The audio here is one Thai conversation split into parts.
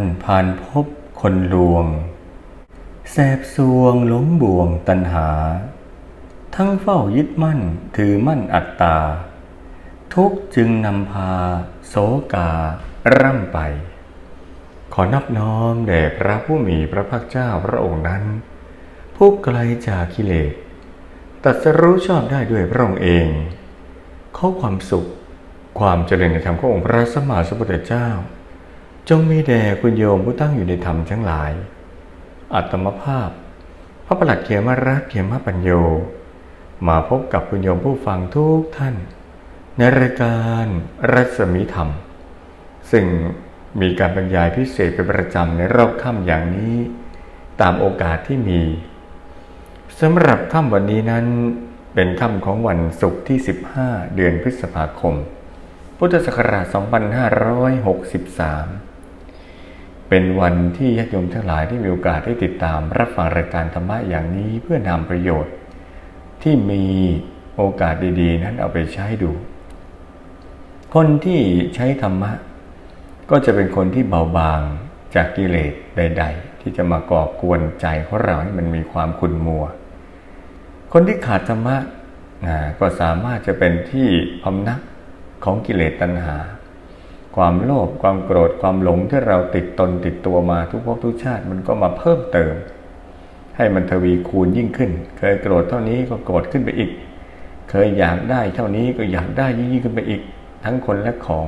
ามารผ่านพบคนลวง แสบสวงหลงบ่วงตัณหา ทั้งเฝ้ายึดมั่นถือมั่นอัตตา ทุกจึงนำพาโสการ่ำไป ขอนับน้อมแด่พระผู้มีพระภาคเจ้าพระองค์นั้น ผู้ไกลจากกิเลสตรัสรู้ชอบได้ด้วยพระองค์เอง ข้อความสุข ความเจริญในธรรมขององค์พระสัมมาสัมพุทธเจ้า จงมีแด่คุณโยมผู้ตั้งอยู่ในธรรมทั้งหลาย อัตมภาพ พระประหลัดเขียมารักเขียมาปัญโย มาพบกับคุณโยมผู้ฟังทุกท่าน ในรายการรัศมีธรรม ซึ่งมีการบรรยายพิเศษเป็นประจำในรอบค่ำอย่างนี้ ตามโอกาสที่มีสำหรับค่ำวันนี้นั้นเป็นค่ำของวันศุกร์ที่ 15 เดือนพฤษภาคม พุทธศักราช 2563 เป็นวันที่ญาติโยมทั้งหลายที่มีโอกาสได้ติดตามรับฟังรายการธรรมะอย่างนี้เพื่อนำประโยชน์ ที่มีโอกาสดีๆ นั้นเอาไปใช้ดู คนที่ใช้ธรรมะ ก็จะเป็นคนที่เบาบางจากกิเลสใด ๆ ที่จะมาก่อกวนใจของเราให้มันมีความขุ่นมัว คนที่ขาดธรรมะก็สามารถจะเป็นที่พำนักของกิเลสตัณหา ความโลภความโกรธความหลงที่เราติดตนติดตัวมาทุกภพทุกชาติมันก็มาเพิ่มเติม ให้มันทวีคูณยิ่งขึ้น เคยโกรธเท่านี้ก็โกรธขึ้นไปอีก เคยอยากได้เท่านี้ก็อยากได้ยิ่งขึ้นไปอีก ทั้งคนและของ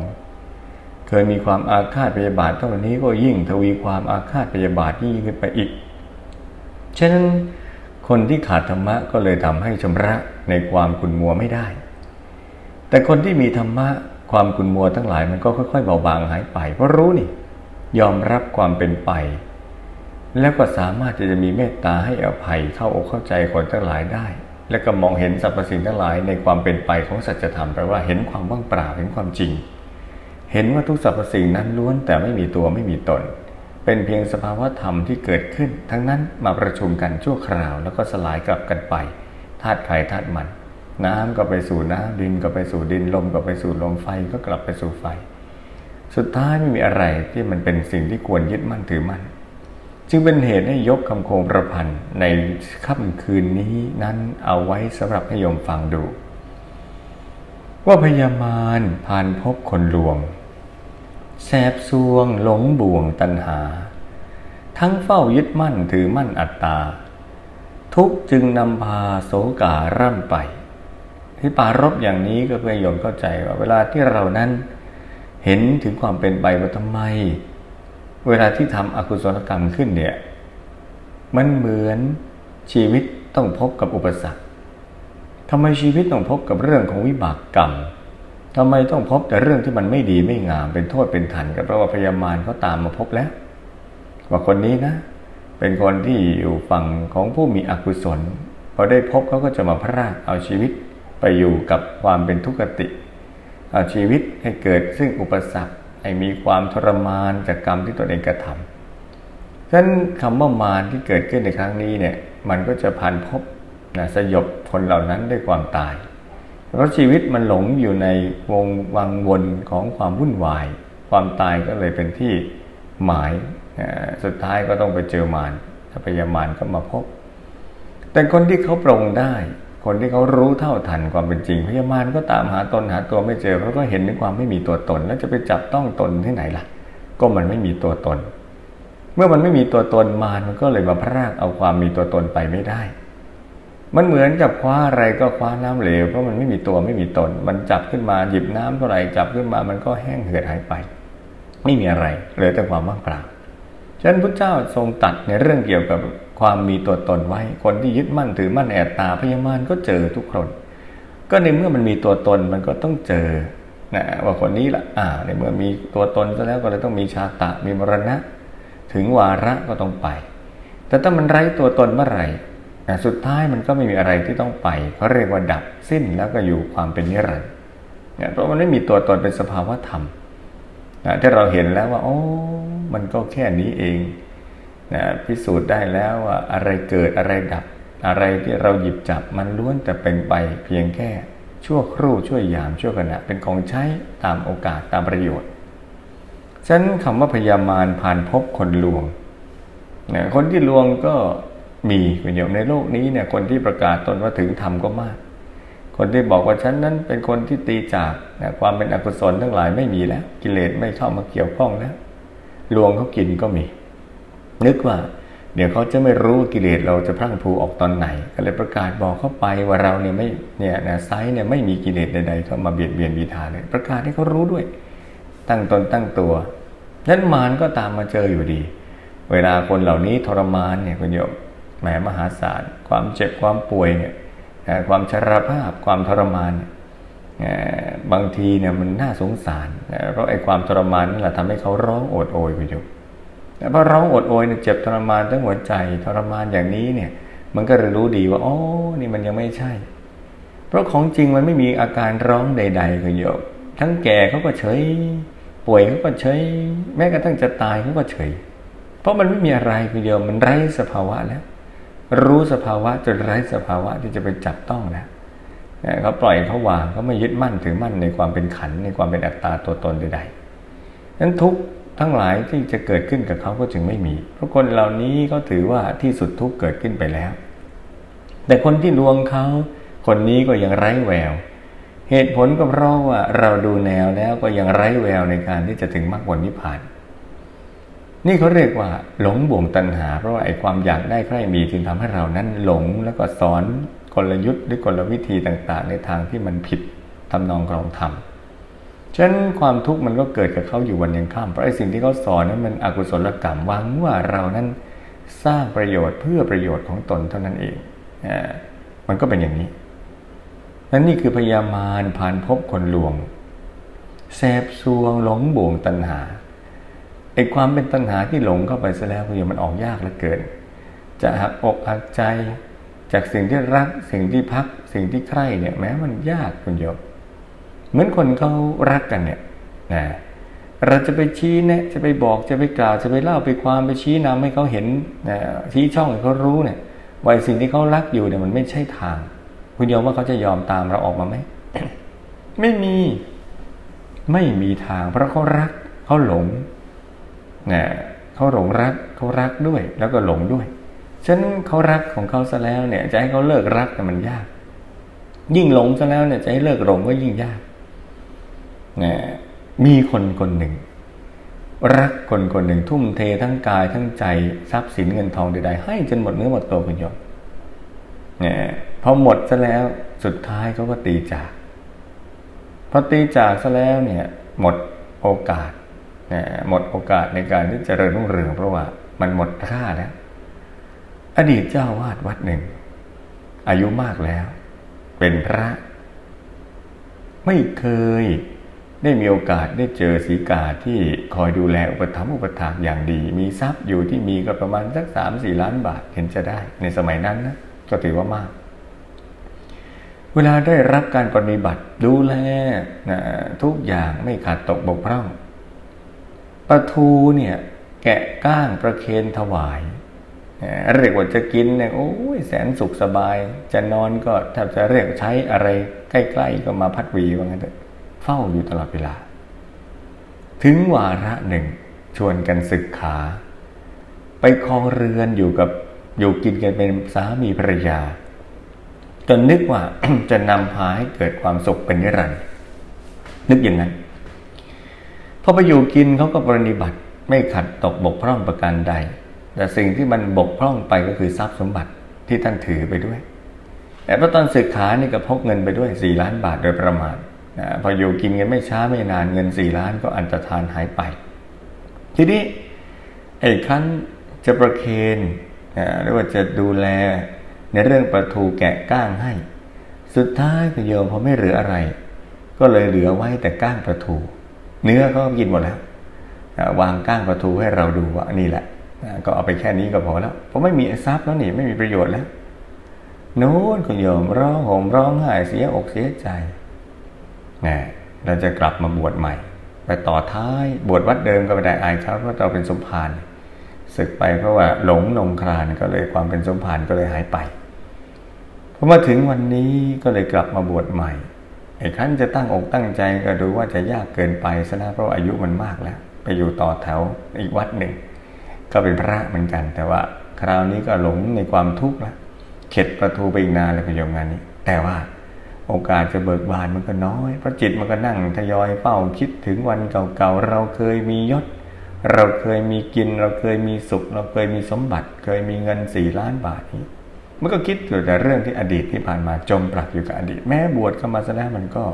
เคยมีความอาฆาตพยาบาทเท่านี้ก็ยิ่งทวีความอาฆาตพยาบาทยิ่งขึ้นไปอีกฉะนั้นคนที่ขาดธรรมะก็เลยทำให้ชำระในความขุ่นมัวไม่ได้ แต่คนที่มีธรรมะ ความขุ่นมัวทั้งหลายมันก็ค่อยๆเบาบางหายไป เพราะรู้นี่ ยอมรับความเป็นไป แล้วก็สามารถจะมีเมตตาให้อภัยเข้าอกเข้าใจคนทั้งหลายได้ และก็มองเห็นสรรพสิ่งทั้งหลายในความเป็นไปของสัจธรรมแปลว่าเห็นความว่างเปล่าเห็นความจริง เห็นว่าทุกสรรพสิ่งนั้นล้วนแต่ไม่มีตัวไม่มีตน เป็นเพียงสภาวะธรรมที่เกิดขึ้น ทั้งนั้นมาประชุมกันชั่วคราว แล้วก็สลายกลับกันไปธาตุไฟธาตุมัน น้ำก็ไปสู่น้ำดินก็ไปสู่ดินลมก็ไปสู่ลมไฟก็กลับไปสู่ไฟ สุดท้ายไม่มีอะไรที่มันเป็นสิ่งที่ควรยึดมั่นถือมั่นจึงเป็นเหตุให้ยกคำโคมประพันธ์ในค่ำคืนนี้นั้นเอาไว้สำหรับให้โยมฟังดู ว่าพยามารผ่านพบคนลวงแสบซวงหลงบ่วงตัณหา ทั้งเฝ้ายึดมั่นถือมั่นอัตตา ทุกจึงนำพาโสการ่ำไป ที่ปารบอย่างนี้ก็เพื่อโยมเข้าใจว่า เวลาที่เรานั้นเห็นถึงความเป็นไปว่าทำไม เวลาที่ทำอกุศลกรรมขึ้นเนี่ย มันเหมือนชีวิตต้องพบกับอุปสรรคทำไมชีวิตต้องพบกับเรื่องของวิบากกรรมทำไมต้องพบแต่เรื่องที่มันไม่ดีไม่งาม เป็นโทษเป็นทันก็เพราะว่าพยามารเขาตามมาพบแล้ว ว่าคนนี้นะ เป็นคนที่อยู่ฝั่งของผู้มีอกุศลพอได้พบเขาก็จะมาพรากเอาชีวิต ไปอยู่กับความเป็นทุกขติเอาชีวิตให้เกิดซึ่งอุปสรรคให้มีความทรมานจากกรรมที่ตนเองกระทำฉะนั้นคำว่ามารที่เกิดขึ้นในครั้งนี้เนี่ยมันก็จะพันพบนะสยบคนเหล่านั้นด้วยความตาย เพราะชีวิตมันหลงอยู่ในวงวังวนของความวุ่นวาย ความตายก็เลยเป็นที่หมายสุดท้ายก็ต้องไปเจอมารถ้าพยามารก็มาพบ แต่คนที่เขาปรงได้ คนที่เขารู้เท่าทันความเป็นจริงพยามารก็ตามหาตนหาตัวไม่เจอเพราก็เห็นในความไม่มีตัวตน แล้วจะไปจับต้องตนที่ไหนล่ะ ก็มันไม่มีตัวตน เมื่อมันไม่มีตัวตนมารมันก็เลยมาพรากเอาความมีตัวตนไปไม่ได้ มันเหมือนกับคว้าอะไรก็คว้าน้ำเหลวเพราะมันไม่มีตัวไม่มีตน มันจับขึ้นมาหยิบน้ำเท่าไหร่จับขึ้นมามันก็แห้งเหือดหายไป ไม่มีอะไรเหลือแต่ความว่างเปล่าฉะนั้นพระเจ้าทรงตัดในเรื่องเกี่ยวกับ ความมีตัวตนไว้ คนที่ยึดมั่นถือมั่นแอบตาพยามารก็เจอทุกคน ก็ในเมื่อมันมีตัวตนมันก็ต้องเจอนะว่าคนนี้ละอ่าในเมื่อมีตัวตนซะแล้วก็เลยต้องมีชาตะมีมรณะ ถึงวาระก็ต้องไป แต่ถ้ามันไร้ตัวตนเมื่อไหร่สุดท้ายมันก็ไม่มีอะไรที่ต้องไปเขาเรียกว่าดับสิ้นแล้วก็อยู่ความเป็นนิรันดร์เนี่ยเพราะมันไม่มีตัวตนเป็นสภาวะธรรมนะที่เราเห็นแล้วว่าโอ้มันก็แค่นี้เอง นะพิสูจน์ได้แล้วว่าอะไรเกิดอะไรดับ อะไรที่เราหยิบจับมันล้วนแต่เป็นไปเพียงแค่ชั่วครู่ชั่วยามชั่วขณะเป็นของใช้ตามโอกาสตามประโยชน์ฉะนั้นคำว่าพยามารผ่านพบคนลวงนะคนที่ลวงก็มีคุณโยมในโลกนี้เนี่ยคนที่ประกาศตนว่าถึงธรรมก็มาก คนที่บอกว่าฉันนั้นเป็นคนที่ตีจากนะความเป็นอกุศลทั้งหลายไม่มีแล้ว กิเลสไม่เข้ามาเกี่ยวข้องแล้วลวงเขากินก็มี นึกว่า เดี๋ยวเขาจะไม่รู้กิเลสเราจะพรั่งพรูออกตอนไหน ก็เลยประกาศบอกเข้าไปว่าเราเนี่ยไม่เนี่ยนะไซเนี่ยไม่มีกิเลสใดๆเข้ามาเบียดเบียนบีทาเลยประกาศให้เขารู้ด้วย ตั้งตนตั้งตัวนั้นมารก็ตามมาเจออยู่ดี เวลาคนเหล่านี้ทรมานเนี่ยคุณโยมแหมมหาศาลความเจ็บความป่วยเนี่ยความชราภาพความทรมานเนี่ยบางทีเนี่ยมันน่าสงสารเพราะไอ้ความทรมานนั่นแหละทำให้เขาร้องโอดโอยคุณโยม เพราะร้องอดโอยเนี่ยเจ็บทรมานทั้งหัวใจทรมานอย่างนี้เนี่ย มันก็รู้ดีว่าอ๋อนี่มันยังไม่ใช่ เพราะของจริงมันไม่มีอาการร้องใด ๆคุณโยมทั้งแก่เขาก็เฉย ป่วยเขาก็เฉย แม้กระทั่งจะตายเขาก็เฉย เพราะมันไม่มีอะไรคุณโยมมันไร้สภาวะแล้ว รู้สภาวะจนไร้สภาวะที่จะไปจับต้องแล้วเขาปล่อยเขาวางเขาไม่ยึดมั่นถือมั่นในความเป็นขันในความเป็นอัตตาตัวตนใดๆนั้นทุก ทั้งหลายที่จะเกิดขึ้นกับเขาก็จึงไม่มี เพราะคนเหล่านี้ก็ถือว่าที่สุดทุกเกิดขึ้นไปแล้ว แต่คนที่ลวงเขาคนนี้ก็ยังไร้แวว เหตุผลก็เพราะว่าเราดูแนวแล้วก็ยังไร้แววในการที่จะถึงมรรคผลนิพพาน นี่เขาเรียกว่า หลงบ่วงตัณหา เพราะาไอ้ความอยากได้ใคร่มีจึงทำให้เรานั้นหลงแล้วก็สอนกลยุทธ์หรือกลวิธีต่าง ๆ ในทางที่มันผิดทำนองกรองธรรม ฉะนั้นความทุกข์มันก็เกิดกับเขาอยู่วันยังข้ามเพราะไอ้สิ่งที่เขาสอนนั้นมันอกุศลกรรมหวังว่าเรานั้นสร้างประโยชน์เพื่อประโยชน์ของตนเท่านั้นเองอ่ามันก็เป็นอย่างนี้นั่นนี่คือพยามารผ่านพบคนลวงแสบซวงหลงบ่วงตัณหาไอ้ความเป็นตัณหาที่หลงเข้าไปซะแล้วคือมันออกยากเหลือเกิน จะหักอกหักใจ จากสิ่งที่รักสิ่งที่พักสิ่งที่ใคร่เนี่ยแม้มันยากคุณโยม เหมือนคนเขารักกันเนี่ยนะเราจะไปชี้แนะจะไปบอกจะไปกล่าวจะไปเล่าไปความไปชี้นำให้เขาเห็นนะชี้ช่องให้เขารู้เนี่ยว่าสิ่งที่เขารักอยู่เนี่ยมันไม่ใช่ทาง คุณโยมว่าเขาจะยอมตามเราออกมาไหมไม่มีไม่มีทาง เพราะเขารักเขาหลงนะเขาหลงรักเขารักด้วย แล้วก็หลงด้วยฉะนั้นเขารักของเขาซะแล้วเนี่ยจะให้เขาเลิกรักแต่มันยาก ยิ่งหลงซะแล้วเนี่ยจะให้เลิกหลงก็ยิ่งยาก มีคนคนหนึ่ง รักคนคนหนึ่งทุ่มเททั้งกายทั้งใจทรัพย์สินเงินทองใดๆให้จนหมดเนื้อหมดตัวคุณโยมนะพอหมดซะแล้วสุดท้ายเขาก็ตีจากพอตีจากซะแล้วเนี่ยหมดโอกาสนะหมดโอกาสในการที่จะเริญรุ่งเรืองเพราะว่ามันหมดค่าแล้ว อดีตเจ้าวาดวัดหนึ่ง อายุมากแล้ว เป็นพระ ไม่เคย ได้มีโอกาสได้เจอสีกาที่คอยดูแลอุปถัมภ์อุปถากอย่างดี มีทรัพย์อยู่ที่มีก็ประมาณสักสามสี่ล้านบาทเห็นจะได้ ในสมัยนั้นนะก็ถือว่ามาก เวลาได้รับการปฏิบัติดูแลนะทุกอย่างไม่ขาดตกบกพร่องประทูเนี่ยแกะก้างประเคนถวายเรียกว่าจะกินเนี่ยโอ้ยแสนสุขสบาย จะนอนก็แทบจะเรียกใช้อะไรใกล้ ๆ ก็มาพัดวีว่างั้นเถอะ เฝ้าอยู่ตลอดเวลา ถึงวาระหนึ่งชวนกันศึกขา ไปคลองเรือนอยู่กับอยู่กินกันเป็นสามีภรรยา จนนึกว่าจะนำพาให้เกิดความสุขเป็นนิรันดร์นึกอย่างนั้นพอไปอยู่กินเขาก็ปฏิบัติไม่ขัดตกบกพร่องประการใด แต่สิ่งที่มันบกพร่องไปก็คือทรัพย์สมบัติที่ท่านถือไปด้วย แต่พอตอนศึกขานี่ก็พกเงินไปด้วยสี่ล้านบาทโดยประมาณ พออยู่กินกันไม่ช้าไม่นานเงินสี่ล้านก็อันตรธานหายไป ทีนี้ไอ้คันจะประเคนหรือว่าจะดูแลในเรื่องประทูแกะก้างให้ สุดท้ายก็โยมพอไม่เหลืออะไร ก็เลยเหลือไว้แต่ก้างประทู เนื้อก็กินหมดแล้ววางก้างประทูให้เราดูว่านี่แหละก็เอาไปแค่นี้ก็พอแล้วเพราะไม่มีทรัพย์แล้วนี่ไม่มีประโยชน์แล้วโน้นคุณโยมร้องห่มร้องไห้เสียอกเสียใจ นะเราจะกลับมาบวชใหม่ ไปต่อท้ายบวชวัดเดิมก็ไม่ได้อายเขาเพราะเราเป็นสมภารศึกไปเพราะว่าหลงนงครานก็เลยความเป็นสมภารก็เลยหายไปพอมาถึงวันนี้ก็เลยกลับมาบวชใหม่ไอ้ขั้นจะตั้งอกตั้งใจก็ดูว่าจะยากเกินไปซะนะเพราะอายุมันมากแล้ว ไปอยู่ต่อแถวอีกวัดหนึ่ง ก็เป็นพระเหมือนกัน แต่ว่าคราวนี้ก็หลงในความทุกข์ละเข็ดประตูไปอีกนานเลยคุณโยมงานนี้ แต่ว่า โอกาสจะเบิกบานมันก็น้อยเพราะจิตมันก็นั่งทยอยเฝ้าคิดถึงวันเก่าๆเราเคยมียศ เราเคยมีกิน เราเคยมีสุข เราเคยมีสมบัติ เคยมีเงินสี่ล้านบาทนี้มันก็คิดอยู่แต่เรื่องที่อดีตที่ผ่านมาจมปลักอยู่กับอดีต แม้บวชเข้ามาซะแล้วมันก็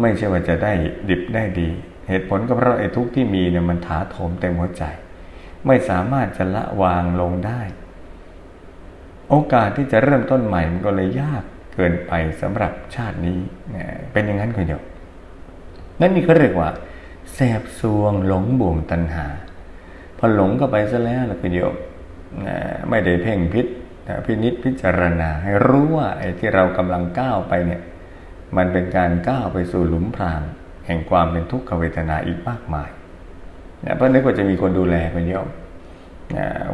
ไม่ใช่ว่าจะได้ดิบได้ดี เหตุผลก็เพราะไอ้ทุกข์ที่มีเนี่ยมันถาโถมเต็มหัวใจ ไม่สามารถจะละวางลงได้ โอกาสที่จะเริ่มต้นใหม่มันก็เลยยาก เกินไปสำหรับชาตินี้เป็นอย่างนั้นคุณโยมนั่นนี่เขาเรียกว่าแสบซวงหลงบ่วงตัณหา พอหลงเข้าไปซะแล้วล่ะคุณโยมไม่ได้เพ่งพิษพินิษพิจารณาให้รู้ว่าไอ้ที่เรากำลังก้าวไปเนี่ย มันเป็นการก้าวไปสู่หลุมพรางแห่งความเป็นทุกขเวทนาอีกมากมายเพราะนึกว่าจะมีคนดูแลคุณโยม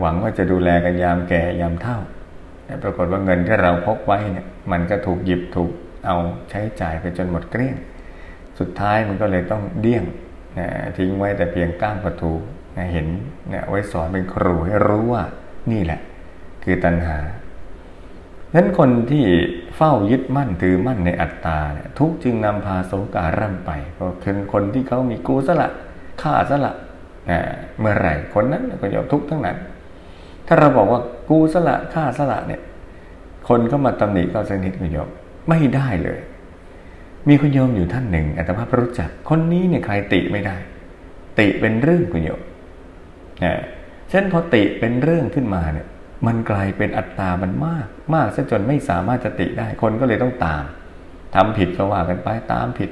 หวังว่าจะดูแลกันยามแก่ยามเฒ่า ปรากฏว่าเงินที่เราพกไว้เนี่ยมันก็ถูกหยิบถูกเอาใช้จ่ายไปจนหมดเกลี้ยง สุดท้ายมันก็เลยต้องเดี่ยงทิ้งไว้แต่เพียงก้างประตูเห็นไว้สอนเป็นครูให้รู้ว่านี่แหละ คือตัณหานั้นคนที่เฝ้ายึดมั่นถือมั่นในอัตตาเนี่ยทุกจึงนำพาโสการ่ำไปเพราะคือคนที่เขามีกูสละฆ่าสละเมื่อไหร่คนนั้นก็ยอมทุกข์ทั้งนั้น ถ้าเราบอกว่ากูสละฆ่าสละเนี่ย คนก็มาตำหนิก็สักนิดคุณโยมไม่ได้เลย มีคุณโยมอยู่ท่านหนึ่งอาตมารู้จัก คนนี้เนี่ยใครติไม่ได้ ติเป็นเรื่องคุณโยมนะเช่นพอติเป็นเรื่องขึ้นมาเนี่ย มันกลายเป็นอัตตามันมาก มากซะจนไม่สามารถจะติได้ คนก็เลยต้องตามทำผิดก็ว่ากันไปตามผิด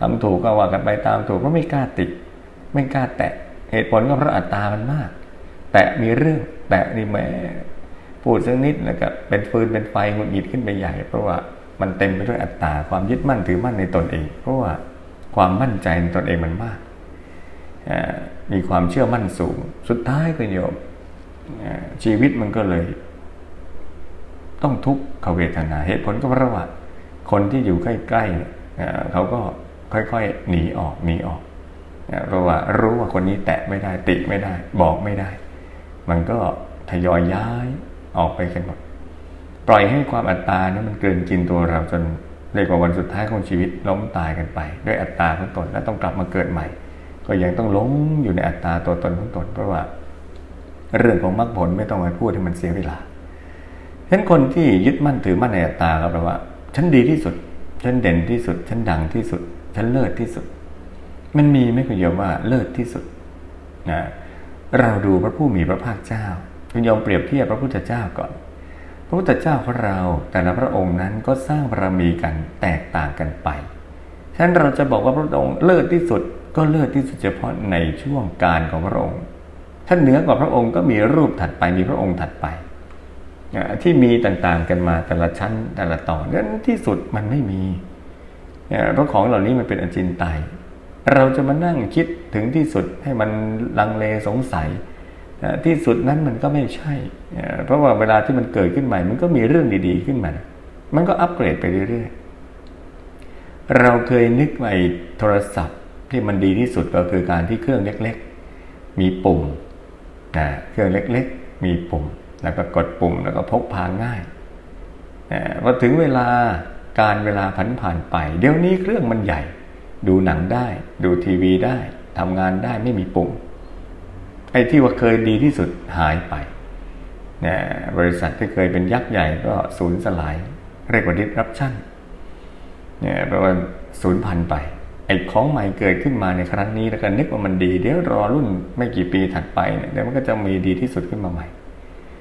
ทำถูกก็ว่ากันไปตามถูกเพราะไม่กล้าติ ไม่กล้าแตะเหตุผลก็เพราะอัตตามันมาก แตะมีเรื่องแตะนี่แม่พูดสักนิดแล้วก็เป็นฟืนเป็นไฟหงุดหงิดขึ้นไปใหญ่ เพราะว่ามันเต็มไปด้วยอัตตาความยึดมั่นถือมั่นในตนเอง เพราะว่าความมั่นใจในตนเองมันมาก มีความเชื่อมั่นสูง สุดท้ายก็โยมชีวิตมันก็เลย ต้องทุกขเวทนา เหตุผลก็เพราะว่าคนที่อยู่ใกล้ๆเขาก็ค่อยๆหนีออกหนีออกเพราะว่ารู้ว่าคนนี้แตะไม่ได้ติไม่ได้ บอกไม่ได้ มันก็ทยอยย้ายออกไปกันหมดปล่อยให้ความอัตตาเนี่ยมันเกินกินตัวเราจนเรียกว่าวันสุดท้ายของชีวิตล้มตายกันไป ด้วยอัตตาของตนและต้องกลับมาเกิดใหม่ ก็ยังต้องล้มอยู่ในอัตตาตัวตนของตน เพราะว่า เรื่องของมรรคผลไม่ต้องไปพูดให้มันเสียเวลาฉะนั้นคนที่ยึดมั่นถือมั่นในอัตตาก็แปลว่าฉันดีที่สุดฉันเด่นที่สุดฉันดังที่สุดฉันเลิศที่สุด มันมีไม่คุณโยมว่าเลิศที่สุดนะ เราดูพระผู้มีพระภาคเจ้าคุณโยมเปรียบเทียบพระพุทธเจ้าก่อน พระพุทธเจ้าของเราแต่ละพระองค์นั้นก็สร้างบารมีกันแตกต่างกันไปฉะนั้นเราจะบอกว่าพระองค์เลิศที่สุดก็เลิศที่สุดเฉพาะในช่วงการของพระองค์ถ้าเหนือกว่าพระองค์ก็มีรูปถัดไปมีพระองค์ถัดไปที่มีต่างๆกันมาแต่ละชั้นแต่ละตอนนั้นที่สุดมันไม่มีเพราะของเหล่านี้มันเป็นอจินไตย เราจะมานั่งคิดถึงที่สุดให้มันลังเลสงสัยที่สุดนั้นมันก็ไม่ใช่ เพราะว่าเวลาที่มันเกิดขึ้นใหม่ มันก็มีเรื่องดีๆขึ้นมา มันก็อัปเกรดไปเรื่อยๆ เราเคยนึกไปโทรศัพท์ที่มันดีที่สุดก็คือการที่เครื่องเล็กๆ มีปุ่มนะเครื่องเล็กๆ มีปุ่ม แล้วก็กดปุ่มแล้วก็พกพาง่ายนะพอถึงเวลาการเวลาผันผ่านไป เดี๋ยวนี้เครื่องมันใหญ่ ดูหนังได้ ดูทีวีได้ทำงานได้ไม่มีปุ่มไอ้ที่ว่าเคยดีที่สุดหายไปเนะบริษัทที่เคยเป็นยักษ์ใหญ่ก็สูญสลาย เรียกว่า disruption เนี่ยแปลว่าสูญพันธ์ไป ไอ้ของใหม่เกิดขึ้นมาในครั้งนี้แล้วก็นึกว่ามันดี เดี๋ยวรอรุ่นไม่กี่ปีถัดไปเนี่ยเดี๋ยวมันก็จะมีดีที่สุดขึ้นมาใหม่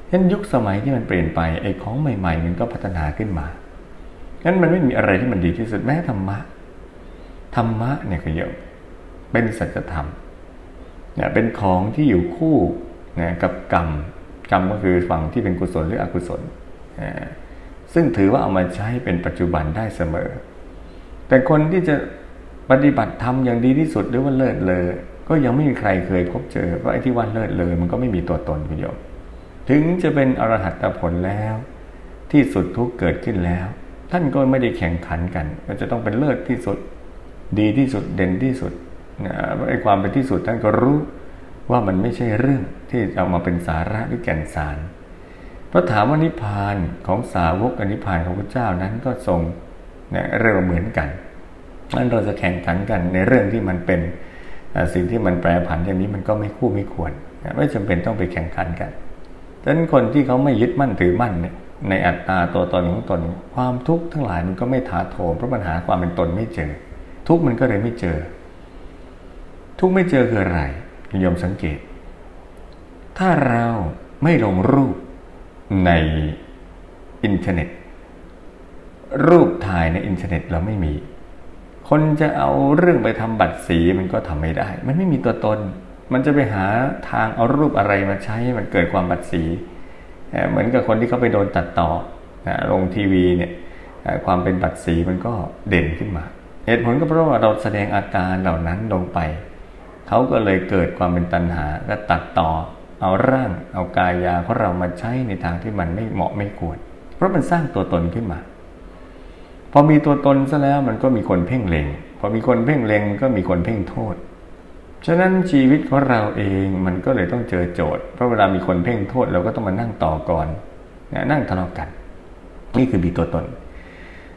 ฉะนั้นยุคสมัยที่มันเปลี่ยนไปไอ้ของใหม่ ๆ มันก็พัฒนาขึ้นมาฉะนั้นมันไม่มีอะไรที่มันดีที่สุดแม้ธรรมะ ธรรมะเนี่ยก็เยอะเป็นสัจธรรมเนี่ยเป็นของที่อยู่คู่นะกับกรรมกรรมก็คือฝั่งที่เป็นกุศลหรืออกุศลซึ่งถือว่าเอามาใช้เป็นปัจจุบันได้เสมอ แต่คนที่จะปฏิบัติธรรมอย่างดีที่สุดหรือว่าเลิศเลยก็ยังไม่มีใครเคยพบเจอเพราะไอ้ที่ว่าเลิศเลย มันก็ไม่มีตัวตนคุณโยมถึงจะเป็นอรหัตผลแล้ว ที่สุดทุกเกิดขึ้นแล้ว ท่านก็ไม่ได้แข่งขันกันก็จะต้องเป็นเลิศที่สุด ดีที่สุดเด่นที่สุดนะไอ้ความเป็นที่สุดท่านก็รู้ว่ามันไม่ใช่เรื่องที่เอามาเป็นสาระหรือแก่นสารเพราะถามว่านิพพานของสาวกกับนิพพานของพระเจ้านั้นก็ทรงนะเรียกว่าเหมือนกันนั้นเราจะแข่งขันกันในเรื่องที่มันเป็นสิ่งที่มันแปรผันอย่างนี้มันก็ไม่คู่ไม่ควร ไม่จำเป็นต้องไปแข่งขันกันดังนั้นคนที่เขาไม่ยึดมั่นถือมั่นเนี่ยในอัตตาตัวตนของตน ความทุกข์ทั้งหลายมันก็ไม่ถาโถมเพราะปัญหาความเป็นตนไม่เจอ ทุกมันก็เลยไม่เจอ ทุกไม่เจอคืออะไรยมสังเกต ถ้าเราไม่ลงรูปในอินเทอร์เน็ต รูปถ่ายในอินเทอร์เน็ตเราไม่มี คนจะเอาเรื่องไปทำบัตรสีมันก็ทำไม่ได้ มันไม่มีตัวตน มันจะไปหาทางเอารูปอะไรมาใช้มันเกิดความบัตรสี เหมือนกับคนที่เขาไปโดนตัดต่อลงทีวีเนี่ยความเป็นบัตรสีมันก็เด่นขึ้นมา เหตุผลก็เพราะว่าเราแสดงอาการเหล่านั้นลงไป เขาก็เลยเกิดความเป็นตัณหาและตัดต่อ เอาร่างเอากายาของเรามาใช้ในทางที่มันไม่เหมาะไม่ควร เพราะมันสร้างตัวตนขึ้นมา พอมีตัวตนซะแล้วมันก็มีคนเพ่งเลงพอมีคนเพ่งเลงก็มีคนเพ่งโทษ ฉะนั้นชีวิตของเราเองมันก็เลยต้องเจอโจทย์ เพราะเวลามีคนเพ่งโทษเราก็ต้องมานั่งต่อก่อนนั่งทะเลาะกัน นี่คือมีตัวตน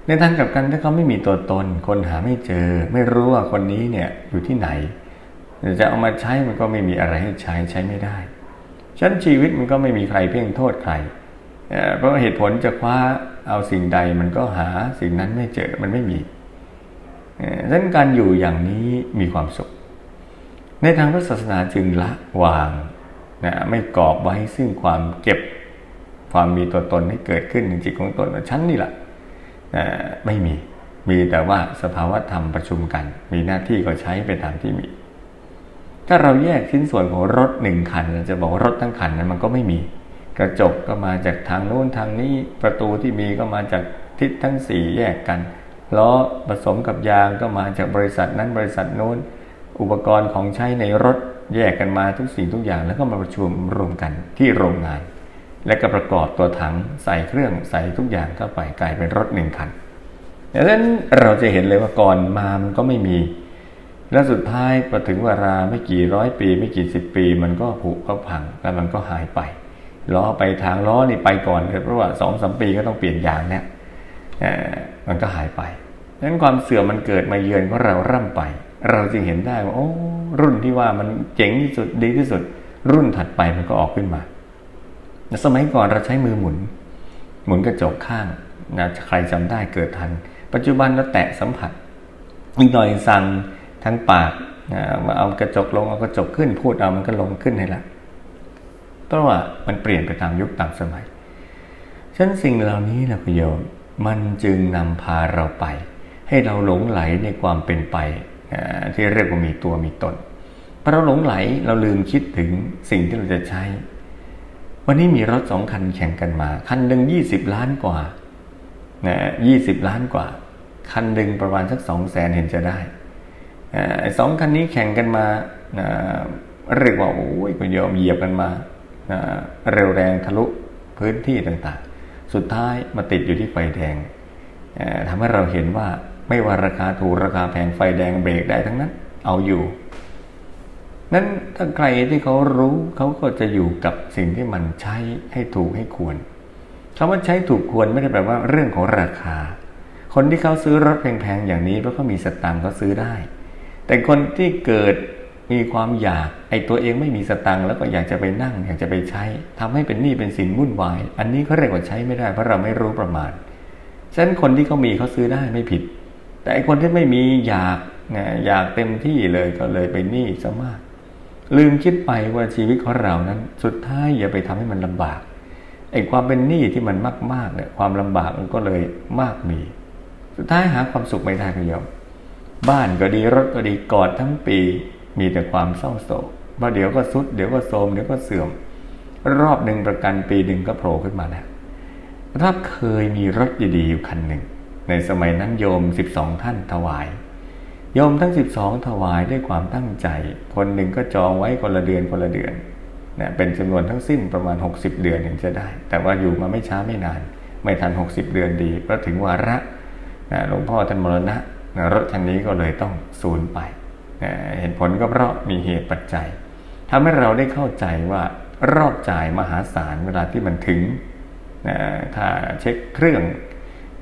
ในทางกับกันถ้าเขาไม่มีตัวตน คนหาไม่เจอ ไม่รู้ว่าคนนี้เนี่ยอยู่ที่ไหนจะเอามาใช้มันก็ไม่มีอะไรให้ใช้ใช้ไม่ได้ฉะนั้นชีวิตมันก็ไม่มีใครเพ่งโทษใครเพราะเหตุผลจะคว้าเอาสิ่งใดมันก็หาสิ่งนั้นไม่เจอมันไม่มีฉะนั้นการอยู่อย่างนี้มีความสุข ในทางพระศาสนาจึงละวางนะไม่กอบไว้ซึ่งความเก็บความมีตัวตนให้เกิดขึ้นในจิตของตนฉันนี่แหละ ไม่มี มีแต่ว่าสภาวะธรรมประชุมกัน มีหน้าที่ก็ใช้ไปตามที่มี ถ้าเราแยกชิ้นส่วนของรถหนึ่งคันจะบอกรถทั้งคันนั้นมันก็ไม่มี กระจกก็มาจากทางโน้นทางนี้ประตูที่มีก็มาจากทิศทั้งสี่แยกกันล้อผสมกับยางก็มาจากบริษัทนั้นบริษัทโน้น อุปกรณ์ของใช้ในรถแยกกันมาทุกสิ่งทุกอย่างแล้วก็มาประชุมรวมกันที่โรงงาน และก็ประกอบตัวถังใส่เครื่องใส่ทุกอย่างเข้าไปกลายเป็นรถหนึ่งคันดังนั้นเราจะเห็นเลยว่าก่อนมามันก็ไม่มี แล้วสุดท้ายพอถึงเวลาไม่กี่ร้อยปี ไม่กี่สิบปี มันก็ผุก็พังแล้วมันก็หายไปล้อไปทางล้อนี่ไปก่อนเลยเพราะว่าสองสมปีก็ต้องเปลี่ยนยางเนี่ยมันก็หายไปดังนั้นความเสื่อมมันเกิดมาเยือนของเราร่ำไป เราจึงเห็นได้ว่าโอ้รุ่นที่ว่ามันเจ๋งที่สุดดีที่สุด รุ่นถัดไปมันก็ออกขึ้นมา สมัยก่อนเราใช้มือหมุน หมุนกระจกข้างนะใครจำได้เกิดทัน ปัจจุบันเราแตะสัมผัสอีกหน่อยสั่งทั้งปากมาเอากระจกลงเอากระจกขึ้นพูดเอามันก็ลงขึ้นให้ละเพราะว่ามันเปลี่ยนไปตามยุคตามสมัยฉะนั้นสิ่งเหล่านี้นะคุณโยมมันจึงนำพาเราไป ให้เราหลงไหลในความเป็นไปที่เรียกว่ามีตัวมีตนพอเราหลงไหลเราลืมคิดถึงสิ่งที่เราจะใช้ วันนี้มีรถสองคันแข่งกันมา คันหนึ่งยี่สิบล้านกว่านะยี่สิบล้านกว่า คันหนึ่งประมาณสักสองแสนเห็นจะได้สองคันนี้แข่งกันมาเรียกว่าโอ้ยคุณโยมเหยียบกันมาเร็วแรงทะลุพื้นที่ต่างๆ สุดท้ายมาติดอยู่ที่ไฟแดงทำให้เราเห็นว่าไม่ว่าราคาถูกราคาแพงไฟแดงเบรกได้ทั้งนั้น เอาอยู่ นั้นถ้าใครที่เขารู้เขาก็จะอยู่กับสิ่งที่มันใช้ให้ถูกให้ควรคำว่าใช้ถูกควรไม่ได้แปลว่าเรื่องของราคา คนที่เขาซื้อรถแพงๆอย่างนี้เพราะเขามีสตางค์เขาซื้อได้ แต่คนที่เกิดมีความอยากไอ้ตัวเองไม่มีสตังค์แล้วก็อยากจะไปนั่ง อยากจะไปใช้ทำให้เป็นหนี้เป็นสินวุ่นวาย อันนี้เขาเรียกว่าใช้ไม่ได้เพราะเราไม่รู้ประมาณฉะนั้นคนที่เขามีเขาซื้อได้ไม่ผิด แต่ไอ้คนที่ไม่มีอยากนะอยากเต็มที่เลยก็เลยไปหนี้ซะมาก ลืมคิดไปว่าชีวิตของเรานั้น สุดท้ายอย่าไปทำให้มันลำบากไอ้ความเป็นหนี้ที่มันมากๆเนี่ยความลำบากมันก็เลยมากมี สุดท้ายหาความสุขไม่ได้ก็ยอมบ้านก็ดีรถก็ดีกอดทั้งปี มีแต่ความเศร้าโศกว่าเดี๋ยวก็สุดเดี๋ยวก็โทมเดี๋ยวก็เสื่อม รอบหนึ่งประกันปีหนึ่งก็โผล่ขึ้นมาแล้วถ้าเคยมีรถดีๆอยู่คันหนึ่ง ในสมัยนั้นโยมสิบสองท่านถวาย โยมทั้งสิบสองถวายด้วยความตั้งใจ คนหนึ่งก็จองไว้คนละเดือนคนละเดือนเนี่ยเป็นจำนวนทั้งสิ้นประมาณ 60 เดือนถึงจะได้ แต่ว่าอยู่มาไม่ช้าไม่นาน ไม่ทัน 60 เดือนดีเพราะถึงวาระหลวงพ่อท่านมรณะรถคันนี้ก็เลยต้องสูญไปเหตุผลก็เพราะมีเหตุปัจจัยทำให้เราได้เข้าใจว่ารอบจ่ายมหาศาลเวลาที่มันถึงถ้าเช็คเครื่อง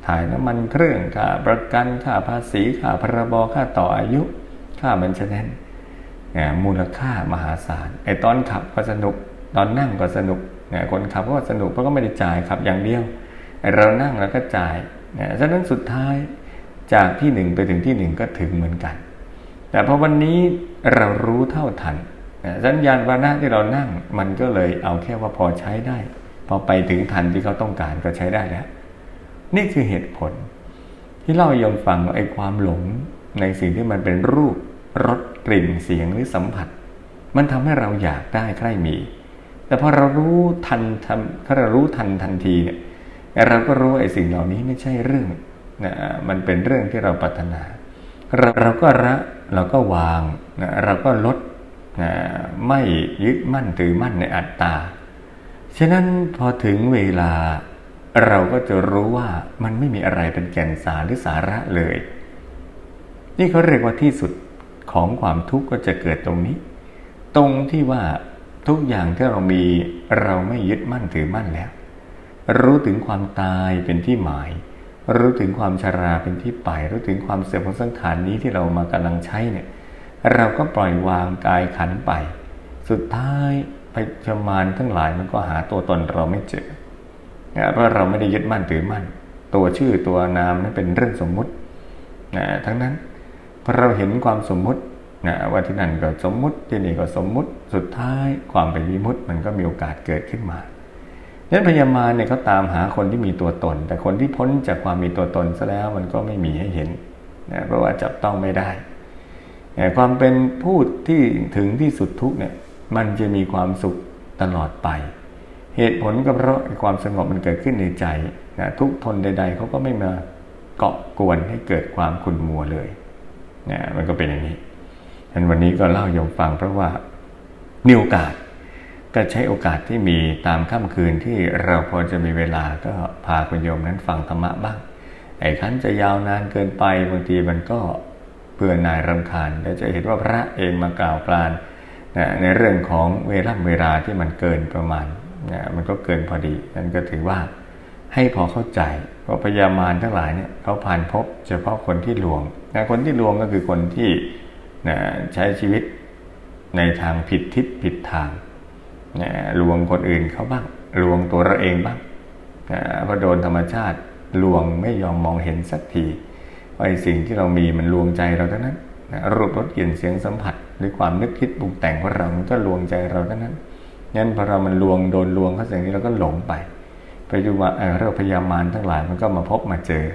ถ่ายน้ำมันเครื่องค่าประกันค่าภาษีค่าพรบค่าต่ออายุ ค่ามันชแนนมูลค่ามหาศาลไอตอนขับก็สนุก ตอนนั่งก็สนุกคนขับก็สนุกเพราะก็ไม่ได้จ่ายขับอย่างเดียวไอเรานั่งแล้วก็จ่ายฉะนั้นสุดท้ายจากที่หนึ่งไปถึงที่หนึ่งก็ถึงเหมือนกัน แต่พอวันนี้เรารู้เท่าทันสัญญาณวานะที่เรานั่งมันก็เลยเอาแค่ว่าพอใช้ได้ พอไปถึงทันที่เขาต้องการก็ใช้ได้แล้ว นี่คือเหตุผล ที่เล่ายอมฟังว่าไอ้ความหลงในสิ่งที่มันเป็นรูปรสกลิ่นเสียงหรือสัมผัส มันทำให้เราอยากได้ใคร่มี แต่พอเรารู้ทันทำถ้าเรารู้ทันทันทีเนี่ยเราก็รู้ไอ้สิ่งเหล่านี้ไม่ใช่เรื่องนะมันเป็นเรื่องที่เราปรารถนา เราเราก็ละเราก็วางนะเราก็ลดนะไม่ยึดมั่นถือมั่นในอัตตา ฉะนั้นพอถึงเวลา เราก็จะรู้ว่ามันไม่มีอะไรเป็นแก่นสารหรือสาระเลย นี่เขาเรียกว่าที่สุดของความทุกข์ก็จะเกิดตรงนี้ ตรงที่ว่าทุกอย่างที่เรามีเราไม่ยึดมั่นถือมั่นแล้ว รู้ถึงความตายเป็นที่หมาย รู้ถึงความชาราเป็นที่ไป รู้ถึงความเสื่อมของสังขารนี้ที่เรามากำลังใช้เนี่ยเราก็ปล่อยวางกายขันไป สุดท้ายไปชมานทั้งหลายมันก็หาตัวตนเราไม่เจอ เพราะเราไม่ได้ยึดมั่นถือมั่น ตัวชื่อตัวนามนั้นเป็นเรื่องสมมุตินะทั้งนั้นพอเราเห็นความสมมุตินะว่าที่นั่นก็สมมุติที่นี่ก็สมมุติสุดท้ายความเป็นวิมุติมันก็มีโอกาสเกิดขึ้นมานั้นพญามาเนี่ยเขาตามหาคนที่มีตัวตน แต่คนที่พ้นจากความมีตัวตนซะแล้วมันก็ไม่มีให้เห็นนะเพราะว่าจับต้องไม่ได้ความเป็นผู้ที่ถึงที่สุดทุกเนี่ยมันจะมีความสุขตลอดไป เหตุผลก็เพราะความสงบมันเกิดขึ้นในใจนะทุกทนใด ๆเขาก็ไม่มาเกาะกวนให้เกิดความขุ่นมัวเลยนะมันก็เป็นอย่างนี้ฉันวันนี้ก็เล่าโยมฟังเพราะว่ามีโอกาสก็ใช้โอกาสที่มีตามค่ำคืนที่เราพอจะมีเวลาก็พาคุณโยมนั้นฟังธรรมะบ้างไอ้ขั้นจะยาวนานเกินไปบางทีมันก็เบื่อหน่ายรำคาญและจะเห็นว่าพระเองมากล่าวกลานนะในเรื่องของเวลาเวลาที่มันเกินประมาณ นะมันก็เกินพอดีนั่นก็ถือว่าให้พอเข้าใจว่าพยามารทั้งหลายเนี่ยเขาผ่านพบเฉพาะคนที่ลวงนะคนที่ลวงก็คือคนที่นะใช้ชีวิตในทางผิดทิศผิดทางนะลวงคนอื่นเขาบ้างลวงตัวเราเองบ้างนะพอโดนธรรมชาติลวงไม่ยอมมองเห็นสักทีไอ้สิ่งที่เรามีมันลวงใจเราทั้งนั้นรูปรสกลิ่นเสียงสัมผัสหรือความนึกคิดปรุงแต่งของเรามันก็ลวงใจเราทั้งนั้น งั้นพอเรามันลวงโดนลวงเขาสิ่งนี้เราก็หลงไปไปดูว่าเออเราพยามารทั้งหลายมันก็มาพบมาเจอ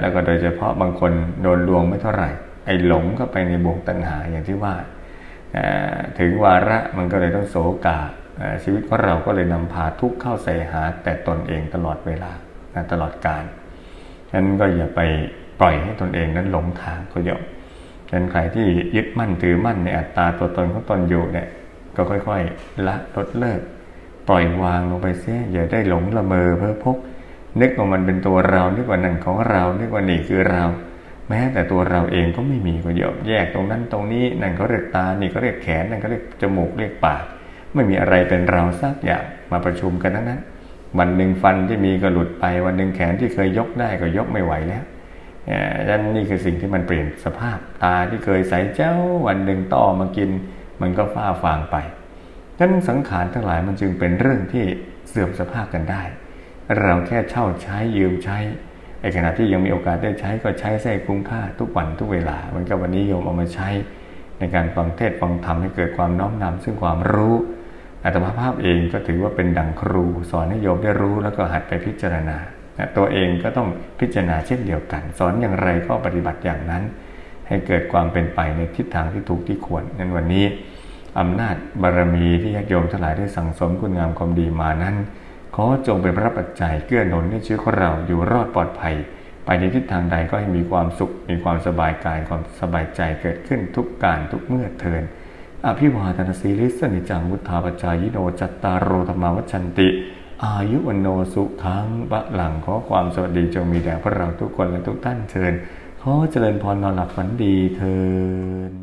แล้วก็โดยเฉพาะบางคนโดนลวงไม่เท่าไหร่ ไอ้หลงเข้าไปในบ่วงตัณหาอย่างที่ว่าถึงวาระมันก็เลยต้องโศกาชีวิตของเราก็เลยนำพาทุกข์เข้าใส่หา แต่ตนเองตลอดเวลาตลอดกาลฉะนั้นก็อย่าไปปล่อยให้ตนเองนั้นหลงทางก็ยอมฉะนั้นใครที่ยึดมั่นถือมั่นในอัตตาตัวตนของตนอยู่เนี่ย ก็ค่อยๆ ละลดเลิก ปล่อยวางลงไปเสียอย่าได้หลงละเมอเพ้อพก นึกว่ามันเป็นตัวเรา นึกว่านั่นของเรา นึกว่านี่คือเรา แม้แต่ตัวเราเองก็ไม่มีก็ยอมแยกตรงนั้นตรงนี้นั่นเขาเรียกตา นี่ก็เรียกแขน นั่นก็เรียกจมูกเรียกปาก ไม่มีอะไรเป็นเราสักอย่างมาประชุมกันนั้น วันหนึ่งฟันที่มีก็หลุดไป วันหนึ่งแขนที่เคยยกได้ก็ยกไม่ไหวแล้วดันั้นนี่คือสิ่งที่มันเปลี่ยนสภาพ ตาที่เคยใสเจ้าวันหนึ่งต่อมากิน มันก็ฟ้าฟางไปดังนั้นสังขารทั้งหลายมันจึงเป็นเรื่องที่เสื่อมสภาพกันได้ เราแค่เช่าใช้ยืมใช้ไอ้ขณะที่ยังมีโอกาสได้ใช้ก็ใช้ใส่คุ้มค่าทุกวันทุกเวลามันก็วันนี้โยมเอามาใช้ ในการฟังเทศฟังธรรมให้เกิดความน้อมนำซึ่งความรู้อาตมาภาพเองก็ถือว่าเป็นดังครู สอนให้โยมได้รู้แล้วก็หัดไปพิจารณาตัวเองก็ต้องพิจารณาเช่นเดียวกัน สอนอย่างไรก็ปฏิบัติอย่างนั้น ให้เกิดความเป็นไปในทิศทางที่ถูกที่ควรนั้นวันนี้อำนาจบารมีที่ญาติโยมทั้งหลายได้สั่งสมคุณงามความดีมานั้น ขอจงเป็นพระปัจจัยเกื้อหนุนให้ชีวิตของเราอยู่รอดปลอดภัย ไปในทิศทางใดก็ให้มีความสุข มีความสบายกายความสบายใจเกิดขึ้นทุกการทุกเมื่อเทินอภิวาทนาสีลิสนิจังวุฒาปจายโนจัตตารโรธรรมวัชันติ อายุวันโนสุขังบะหลังขอความสวัสดีจงมีแด่พวกเราทุกคนและทุกท่านเชิญ ขอเจริญพรนอนหลับฝันดีเทิน